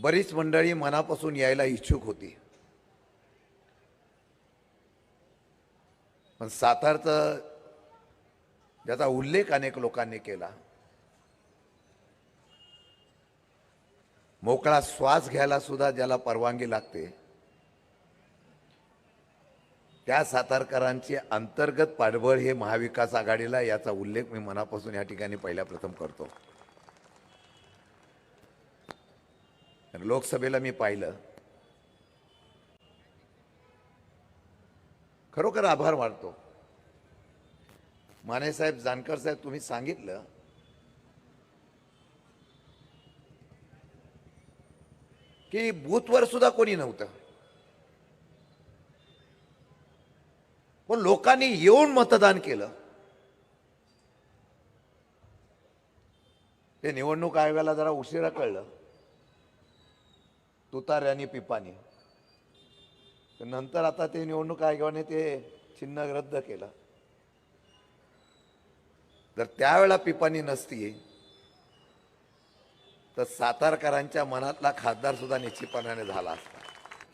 बरीच मंडळी मनापासून यायला इच्छुक होती. पण सातारचं ज्याचा उल्लेख अनेक लोकांनी केला. मोकळा श्वास घ्यायला सुद्धा ज्याला परवानगी लागते त्या सातारकरांची अंतर्गत पाठबळ हे महाविकास आघाडीला याचा उल्लेख मी मनापासून या ठिकाणी पहिल्या प्रथम करतो. लोकसभेला मी पाहिलं. खरोखर आभार मानतो. मानेसाहेब जानकर साहेब तुम्ही सांगितलं. की बूथवर सुद्धा कोणी नव्हतं. पण लोकांनी येऊन मतदान केलं. ते निवडणूक आयोगाला जरा उशिरा कळलं. तुतार पिपाने नंतर आता ते निवडणूक आयोगाने ते चिन्ह रद्द केलं. जर त्यावेळा पिपाणी नसती तर सातारकरांच्या मनातला खासदार सुद्धा निश्चितपणाने झाला असता.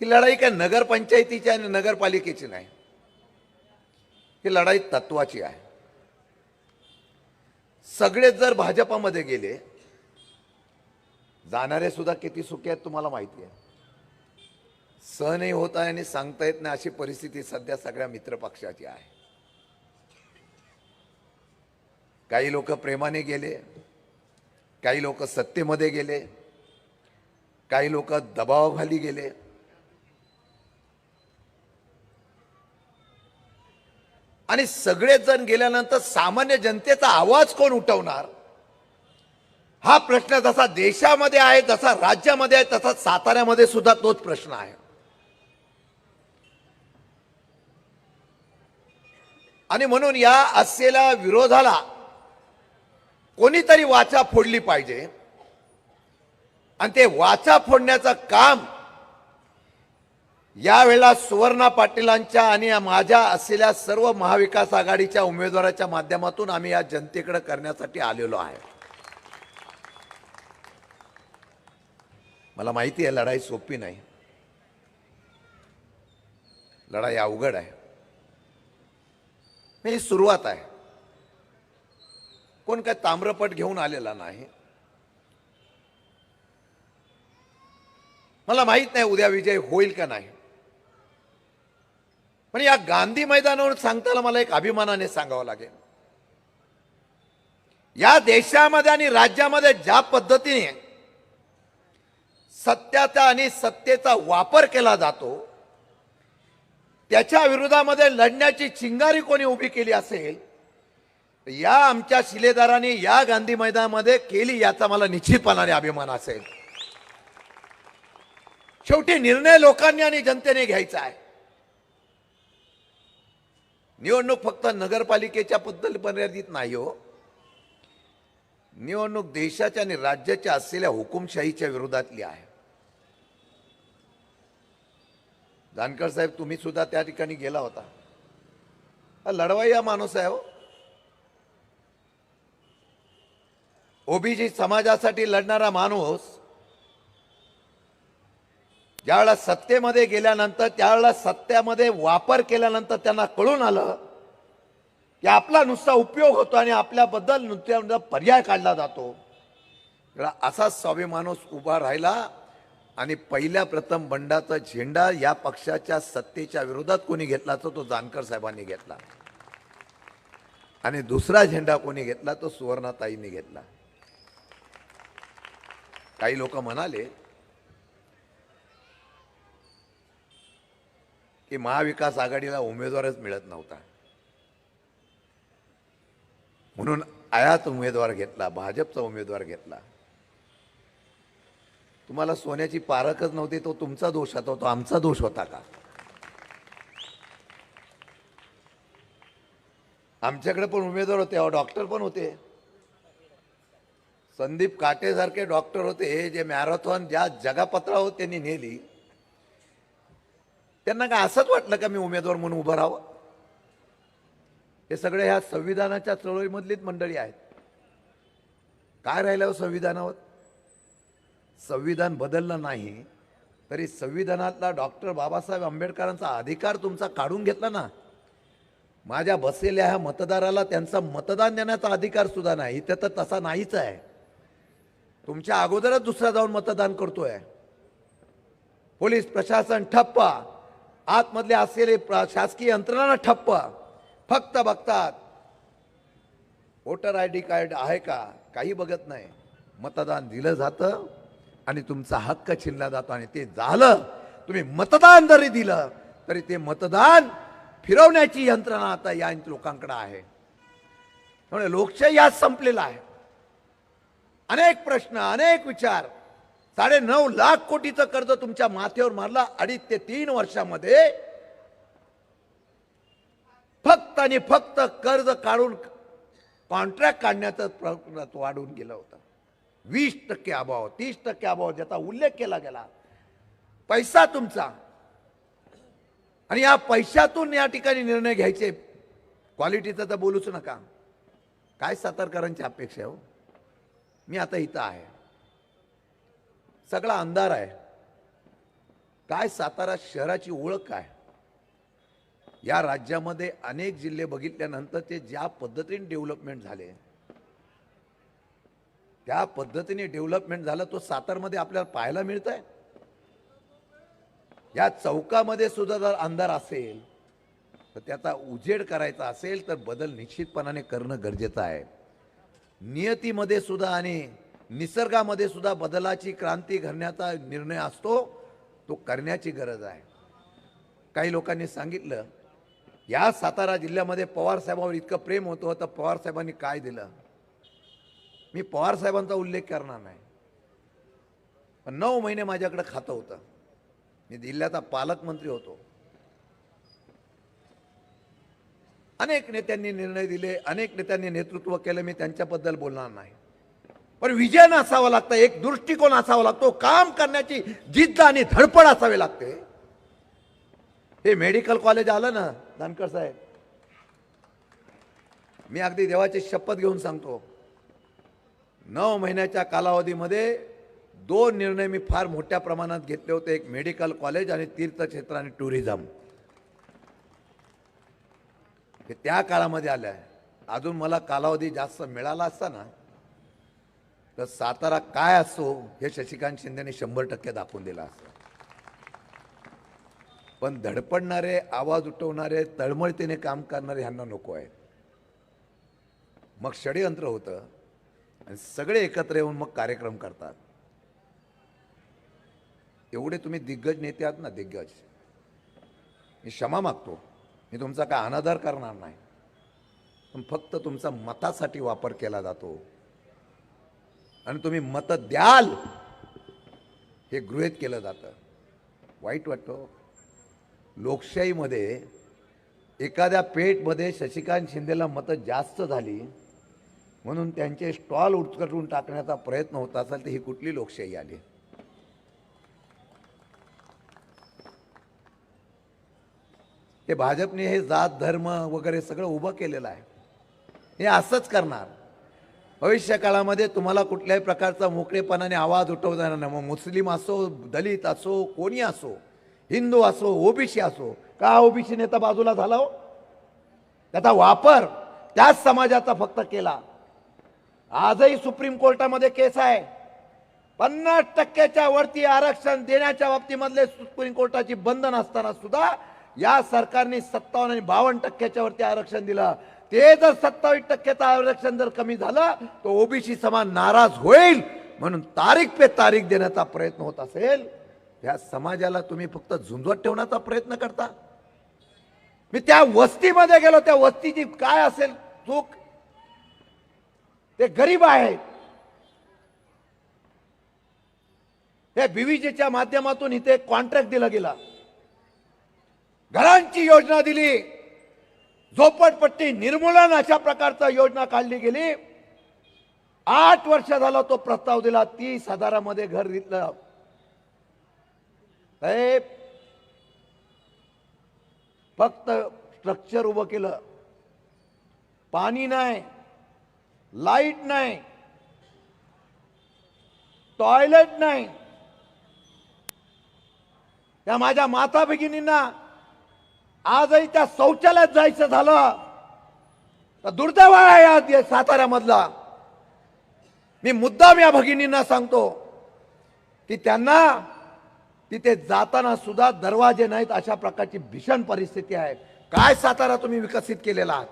ही लढाई काय नगरपंचायतीची आणि नगरपालिकेची नाही. ही लढाई तत्वाची आहे. सगळेच जर भाजपामध्ये गेले जाणारे सुद्धा किती सुखी आहेत तुम्हाला माहिती आहे. सहनही होत आहे आणि सांगता येत नाही अशी परिस्थिती सध्या सगळ्या मित्र पक्षाची आहे. काही लोक प्रेमाने गेले काही लोक सत्तेमध्ये गेले काही लोक दबावाखाली गेले. आणि सगळेच जण गेल्यानंतर सामान्य जनतेचा आवाज कोण उठवणार? हा प्रश्न जसा देशामध्ये आहे जसा राज्यामध्ये आहे तसा साताऱ्यामध्ये सुद्धा तोच प्रश्न आहे. आणि म्हणून या असलेल्या विरोधाला कोणीतरी वाचा फोडली पाहिजे. आणि ते वाचा फोडण्याचं काम यावेळेला सुवर्णा पाटीलांच्या आणि माझ्या असलेल्या सर्व महाविकास आघाडीच्या उमेदवाराच्या माध्यमातून आम्ही या जनतेकडे करण्यासाठी आलेलो आहे. मला माहिती आहे लढाई सोपी नाही. लढाई अवघड आहे. मी ही सुरुवात आहे. कोण काय ताम्रपट घेऊन आलेला नाही. मला माहीत नाही उद्या विजय होईल का नाही. पण या गांधी मैदानावर सांगताना मला एक अभिमानाने सांगावं लागेल. या देशामध्ये आणि राज्यामध्ये ज्या पद्धतीने सत्याचा आणि सत्तेचा वापर केला जातो त्याच्या विरोधामध्ये लढण्याची चिंगारी कोणी उभी केली असेल या आमच्या शिलेदारांनी या गांधी मैदानामध्ये केली याचा मला निश्चितपणाने अभिमान असेल. शेवटी निर्णय लोकांनी आणि जनतेने घ्यायचा आहे. निवडणूक फक्त नगरपालिकेच्या बद्दल मर्यादित नाही हो. निवडणूक देशाच्या आणि राज्याच्या असलेल्या हुकुमशाहीच्या विरोधातली आहे. जानकर साहेब तुम्ही सुद्धा त्या ठिकाणी गेला होता. हा लढवाई हा माणूस आहे हो. ओबीसी समाजासाठी लढणारा माणूस ज्यावेळेला सत्तेमध्ये गेल्यानंतर त्यावेळेला सत्यामध्ये वापर केल्यानंतर त्यांना कळून आलं की आपला नुसता उपयोग होतो आणि आपल्याबद्दल नुसत्या पर्याय काढला जातो. असा स्वाभिमानूस उभा राहिला आणि पहिल्या प्रथम बंडाचा झेंडा या पक्षाच्या सत्तेच्या विरोधात कोणी घेतला तर तो जानकर साहेबांनी घेतला. आणि दुसरा झेंडा कोणी घेतला तो सुवर्णाताईंनी घेतला. काही लोक म्हणाले की महाविकास आघाडीला उमेदवारच मिळत नव्हता. म्हणून आयात उमेदवार घेतला भाजपचा उमेदवार घेतला. तुम्हाला सोन्याची पारखच नव्हती तो तुमचा दोष होता तो आमचा दोष होता का? आमच्याकडे पण उमेदवार होते अहो डॉक्टर पण होते. संदीप काटेसारखे डॉक्टर होते जे मॅरेथॉन ज्या जगापत्रावर त्यांनी नेली त्यांना काय असंच वाटलं का मी उमेदवार म्हणून उभं राहावं? हे सगळे ह्या संविधानाच्या चळवळीमधलीच मंडळी आहेत. काय राहिलं हो संविधानावर? संविधान बदललं नाही तरी संविधानातला डॉक्टर बाबासाहेब आंबेडकरांचा अधिकार तुमचा काढून घेतला ना. माझ्या बसलेल्या ह्या मतदाराला त्यांचा मतदान देण्याचा अधिकार सुद्धा नाही इथे तर तसा नाहीच आहे. तुमच्या अगोदरच दुसरा जाऊन मतदान करतोय. पोलीस प्रशासन ठप्प आतमधले असलेले प्रशासकीय शासकीय यंत्रणा ठप्प फक्त बघतात. वोटर आय डी कार्ड आहे का? काही बघत नाही. मतदान दिलं जातं. आणि तुमचा हक्क छिनला जातो आणि ते झालं. तुम्ही मतदान जरी दिलं तरी ते मतदान फिरवण्याची यंत्रणा आता या लोकांकडे आहे. त्यामुळे लोकशाही आज संपलेला आहे. अनेक प्रश्न अनेक विचार. साडे नऊ लाख कोटीचं कर्ज तुमच्या माथ्यावर मारला अडीच ते तीन वर्षामध्ये. फक्त आणि फक्त कर्ज काढून कॉन्ट्रॅक्ट काढण्याचं प्रयत्न वाढून गेलं होतं. वीस टक्के अभाव तीस टक्के अभाव ज्याचा उल्लेख केला गेला. पैसा तुमचा. आणि या पैशातून या ठिकाणी निर्णय घ्यायचे. क्वालिटीचं तर बोलूच नका. काय सातारकरांची अपेक्षा आहे हो? मी आता इथं आहे. सगळा अंधार आहे. काय सातारा शहराची ओळख काय या राज्यामध्ये अनेक जिल्हे बघितल्यानंतर ते ज्या पद्धतीने डेव्हलपमेंट झाले त्या पद्धतीने डेव्हलपमेंट झालं तो सातारमध्ये आपल्याला पाहायला मिळत आहे या चौकामध्ये सुद्धा जर अंधार असेल तर त्याचा उजेड करायचा असेल तर बदल निश्चितपणाने करणं गरजेचं आहे. नियतीमध्ये सुद्धा आणि निसर्गामध्ये सुद्धा बदलाची क्रांती घडण्याचा निर्णय असतो तो करण्याची गरज आहे. काही लोकांनी सांगितलं या सातारा जिल्ह्यामध्ये पवारसाहेबांवर इतकं प्रेम होतं तर पवार साहेबांनी काय दिलं? मी पवार साहेबांचा उल्लेख करणार नाही. पण नऊ महिने माझ्याकडे खातं होतं. मी जिल्ह्याचा पालकमंत्री होतो. अनेक नेत्यांनी निर्णय दिले अनेक नेत्यांनी नेतृत्व केलं मी त्यांच्याबद्दल बोलणार नाही. पण विजन असावं लागतं एक दृष्टिकोन असावा लागतो काम करण्याची जिद्द आणि धडपड असावी लागते. हे मेडिकल कॉलेज आलं ना धनकर साहेब. मी अगदी देवाची शपथ घेऊन सांगतो. नऊ महिन्याच्या कालावधीमध्ये दोन निर्णय मी फार मोठ्या प्रमाणात घेतले होते. एक मेडिकल कॉलेज आणि तीर्थक्षेत्र आणि टुरिझम. हे त्या काळामध्ये आलं आहे. अजून मला कालावधी जास्त मिळाला असता ना तर सातारा काय असो हे शशिकांत शिंदेने शंभर टक्के दाखवून दिलं असतं. पण धडपडणारे आवाज उठवणारे तळमळतीने काम करणारे ह्यांना नको आहे. मग षडयंत्र होतं. आणि सगळे एकत्र येऊन मग कार्यक्रम करतात. एवढे तुम्ही दिग्गज नेते आहात ना दिग्गज. मी क्षमा मागतो. मी तुमचा काय अनादर करणार नाही. पण फक्त तुमचा मतासाठी वापर केला जातो. आणि तुम्ही मत द्याल हे गृहित केलं जातं. वाईट वाटतो हो. लोकशाहीमध्ये एखाद्या पेठमध्ये शशिकांत शिंदेला मतं जास्त झाली म्हणून त्यांचे स्टॉल उचकटून टाकण्याचा प्रयत्न होत असेल तर ही कुठली लोकशाही आली? ते भाजपने हे जात धर्म वगैरे सगळं उभं केलेलं आहे. हे असंच करणार. भविष्य काळामध्ये तुम्हाला कुठल्याही प्रकारचा मोकळेपणाने आवाज उठवता येणार नाही. मग मुस्लिम असो दलित असो कोणी असो हिंदू असो ओबीसी असो का ओबीसी नेता बाजूला झाला हो? त्याचा वापर त्याच समाजाचा फक्त केला. आजही सुप्रीम कोर्टामध्ये केस आहे. पन्नास टक्क्याच्या वरती आरक्षण देण्याच्या बाबतीमधले सुप्रीम कोर्टाची बंधन असताना सुद्धा या सरकारने सत्तावन्न आणि बावन्न टक्क्याच्या वरती आरक्षण दिलं. ते जर सत्तावीस टक्क्याचं आरक्षण जर कमी झालं तर ओबीसी समाज नाराज होईल म्हणून तारीख पे तारीख देण्याचा प्रयत्न होत असेल. त्या समाजाला तुम्ही फक्त झुंजवत ठेवण्याचा प्रयत्न करता. मी त्या वस्तीमध्ये गेलो त्या वस्तीची काय असेल चूक? ते गरीब आहेत. हे बीव्हीजेच्या माध्यमातून इथे कॉन्ट्रॅक्ट दिला गेला. घरांची योजना दिली. झोपडपट्टी निर्मूलन अशा प्रकारचा योजना काढली गेली. आठ वर्ष झाला तो प्रस्ताव दिला. तीस हजारामध्ये घर घेतलं साहेब फक्त स्ट्रक्चर उभं केलं. पाणी नाही. लाइट नाही टॉयलेट नाही. त्या माझ्या माता भगिनींना आजही त्या शौचालयात जायचं झालं. तर दुर्दैव आहे या साताऱ्यामधला. मी मुद्दाम या भगिनींना सांगतो की त्यांना तिथे जाताना सुद्धा दरवाजे नाहीत अशा प्रकारची भीषण परिस्थिती आहे. काय सातारा तुम्ही विकसित केलेला? आहात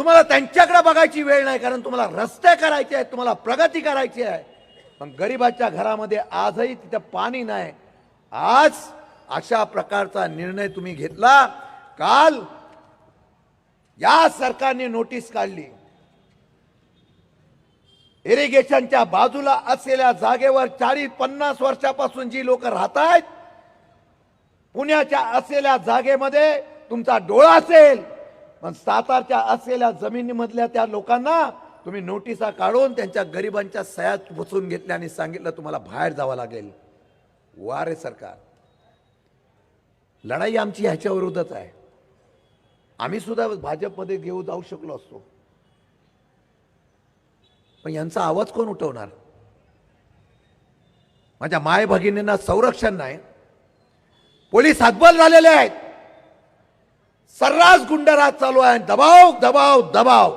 तुम्हाला त्यांच्याकडे बघायची वेळ नाही कारण तुम्हाला रस्ते करायचे आहेत तुम्हाला प्रगती करायची आहे. पण गरिबाच्या घरामध्ये आजही तिथं पाणी नाही. आज अशा प्रकारचा निर्णय तुम्ही घेतला. काल या सरकारने नोटीस काढली. इरिगेशनच्या बाजूला असलेल्या जागेवर चाळीस पन्नास वर्षापासून जी लोक राहत आहेत पुण्याच्या असलेल्या जागेमध्ये तुमचा डोळा असेल. पण सातारच्या असलेल्या जमिनीमधल्या त्या लोकांना तुम्ही नोटिसा काढून त्यांच्या गरिबांच्या सह्यात बसून घेतल्या आणि सांगितलं तुम्हाला बाहेर जावं लागेल. वा रे सरकार. लढाई आमची ह्याच्या विरोधात आहे. आम्ही सुद्धा भाजपमध्ये घेऊ जाऊ शकलो असतो. पण यांचा आवाज कोण उठवणार? माझ्या माय भगिनींना संरक्षण नाही. पोलीस हातबल झालेले आहेत. सर्रास गुंडराज चालू आहे दबाव दबाव दबाव.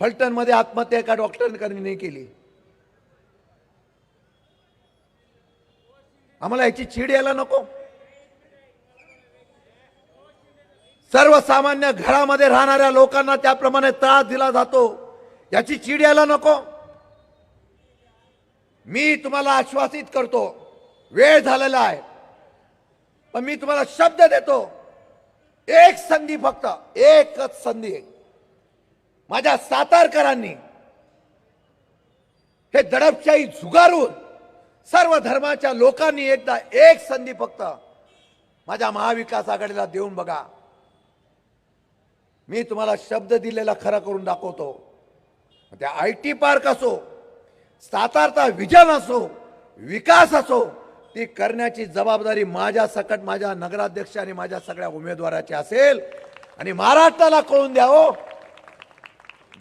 फलटणमध्ये आत्महत्या एका डॉक्टरने केली. आम्हाला याची चीड यायला नको. सर्वसामान्य घरामध्ये राहणाऱ्या लोकांना त्याप्रमाणे त्रास दिला जातो. याची चीड यायला नको. मी तुम्हाला आश्वासित करतो. वेळ झालेला आहे. पण मी तुम्हाला शब्द देतो. एक संधी फक्त एकच संधी माझ्या सातारकरांनी हे दडपशाही झुगारून सर्व धर्माच्या लोकांनी एकदा एक संधी फक्त माझ्या महाविकास आघाडीला देऊन बघा. मी तुम्हाला शब्द दिलेला खरा करून दाखवतो. त्या आय टी पार्क असो सातारचा विजन असो विकास असो ती करण्याची जबाबदारी माझ्या सकट माझ्या नगराध्यक्ष आणि माझ्या सगळ्या उमेदवाराची असेल. आणि महाराष्ट्राला कळून द्या हो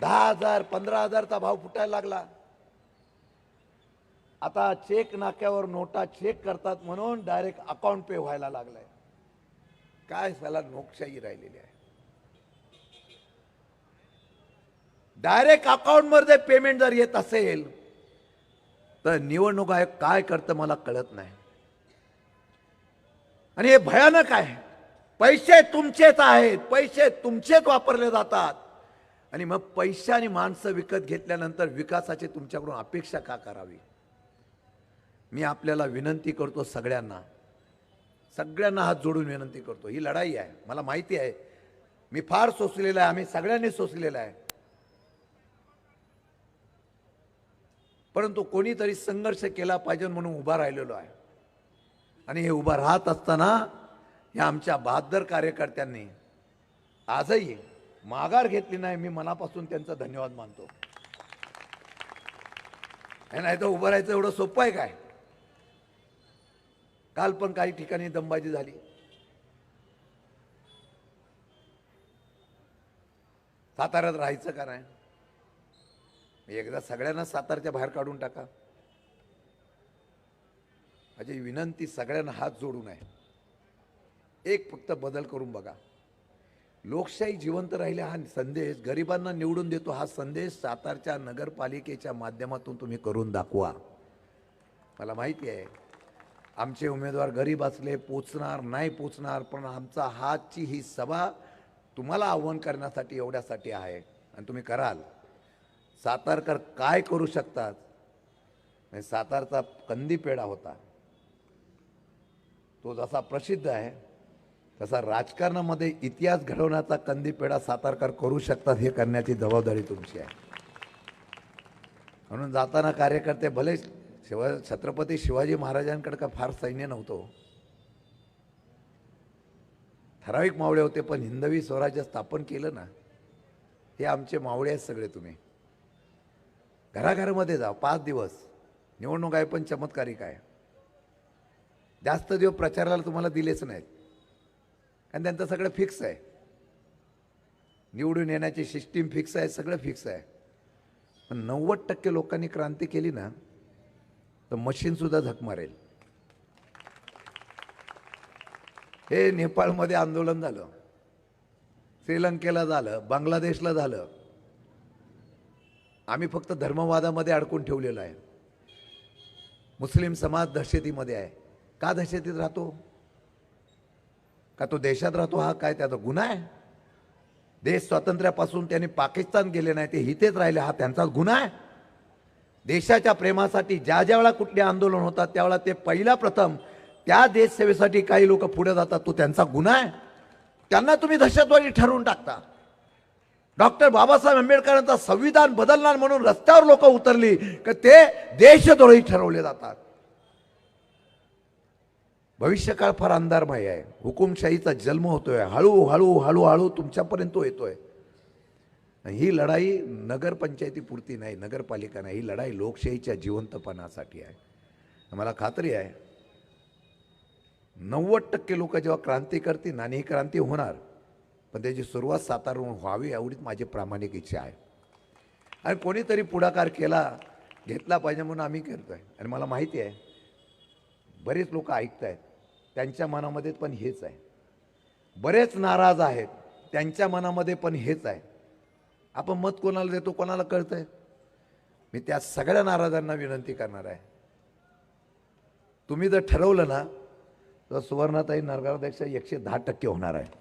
दहा हजार पंधरा हजारचा भाव फुटायला लागला. आता चेक नाक्यावर नोटा चेक करतात म्हणून डायरेक्ट अकाउंट पे व्हायला लागलाय. काय त्याला नोकशाही राहिलेली आहे? डायरेक्ट अकाउंटमध्ये पेमेंट जर येत असेल तर निवडणूक आयोग काय करतं मला कळत नाही. आणि हे भयानक आहे. पैसे तुमचेच आहेत. पैसे तुमचेच वापरले जातात. आणि मग पैसे आणि माणसं विकत घेतल्यानंतर विकासाची तुमच्याकडून अपेक्षा का करावी? मी आपल्याला विनंती करतो सगळ्यांना. सगळ्यांना हात जोडून विनंती करतो. ही लढाई आहे. मला माहिती आहे. मी फार सोसलेला आहे. आम्ही सगळ्यांनी सोसलेला आहे. परंतु कोणीतरी संघर्ष केला पाहिजे म्हणून उभा राहिलेलो आहे. आणि हे उभं राहत असताना या आमच्या बहादर कार्यकर्त्यांनी आजही माघार घेतली नाही मी मनापासून त्यांचा धन्यवाद मानतो. हे नाही तर उभं राहायचं एवढं सोपं आहे काय? काल पण काही ठिकाणी दमबाजी झाली. साताऱ्यात राहायचं का नाही? एकदा सगळ्यांना सातारच्या बाहेर काढून टाका. माझी विनंती सगळ्यांना हात जोडून आहे एक फक्त बदल करून बघा. लोकशाही जिवंत राहिले हा संदेश गरिबांना निवडून देतो हा संदेश सातारच्या नगरपालिकेच्या माध्यमातून तुम्ही करून दाखवा. मला माहिती आहे आमचे उमेदवार गरीब असले पोचणार नाही पोचणार पण आमचा हातची ही सभा तुम्हाला आव्हान करण्यासाठी एवढ्यासाठी आहे. आणि तुम्ही कराल. सातारकर काय करू शकतात? सातारचा कंदी पेढा होता. तो जसा प्रसिद्ध आहे तसा राजकारणामध्ये इतिहास घडवण्याचा कंदीपेढा सातारकर करू शकतात हे करण्याची जबाबदारी तुमची आहे. म्हणून जाताना कार्यकर्ते भले शिवा छत्रपती शिवाजी महाराजांकडे का फार सैन्य नव्हतं ठराविक मावळे होते पण हिंदवी स्वराज्य स्थापन केलं ना हे आमचे मावळे आहेत सगळे तुम्ही. घराघरामध्ये जा पाच दिवस निवडणूक आहे पण चमत्कारिक आहे. जास्त दिवस प्रचाराला तुम्हाला दिलेच नाहीत. कारण त्यांचं सगळं फिक्स आहे. निवडून येण्याची सिस्टीम फिक्स आहे सगळं फिक्स आहे. पण नव्वद टक्के लोकांनी क्रांती केली ना तर मशीनसुद्धा धक झक मारेल. हे नेपाळमध्ये आंदोलन झालं. श्रीलंकेला झालं बांगलादेशला झालं. आम्ही फक्त धर्मवादामध्ये अडकून ठेवलेलं आहे. मुस्लिम समाज दहशतीमध्ये आहे. का दहशतीत राहतो? का तो देशात राहतो? हा काय त्याचा गुन्हा आहे? देश स्वातंत्र्यापासून त्यांनी पाकिस्तान गेले नाही ते हितेच राहिले हा त्यांचा गुन्हा आहे. देशाच्या प्रेमासाठी ज्या ज्या वेळा कुठले आंदोलन होतात त्यावेळा ते पहिला प्रथम त्या देशसेवेसाठी काही लोक पुढे जातात तो त्यांचा गुन्हा आहे. त्यांना तुम्ही दहशतवादी ठरवून टाकता. डॉक्टर बाबासाहेब आंबेडकरांचा संविधान बदलणार म्हणून रस्त्यावर लोक उतरली की ते देशद्रोही ठरवले जातात. भविष्यकाळ फार अंधारमय आहे. हुकुमशाहीचा जन्म होतोय. हळू हळू हळूहळू तुमच्यापर्यंत तो येतोय ही लढाई नगरपंचायतीपुरती नाही नगरपालिका नाही. ही लढाई लोकशाहीच्या जिवंतपणासाठी आहे. मला खात्री आहे नव्वद टक्के लोक जेव्हा क्रांती करतील आणि ही क्रांती होणार. पण त्याची सुरुवात सातारून व्हावी एवढीच माझी प्रामाणिक इच्छा आहे. आणि कोणीतरी पुढाकार केला घेतला पाहिजे म्हणून आम्ही करतो आहे आणि मला माहिती आहे बरेच लोक ऐकत आहेत त्यांच्या मनामध्ये पण हेच आहे. बरेच नाराज आहेत त्यांच्या मनामध्ये पण हेच आहे. आपण मत कोणाला देतो कोणाला कळतंय? मी त्या सगळ्या नाराजांना विनंती करणार आहे. तुम्ही जर ठरवलं ना तर सुवर्णाताई नगराध्यक्ष एकशे दहा टक्के होणार आहे.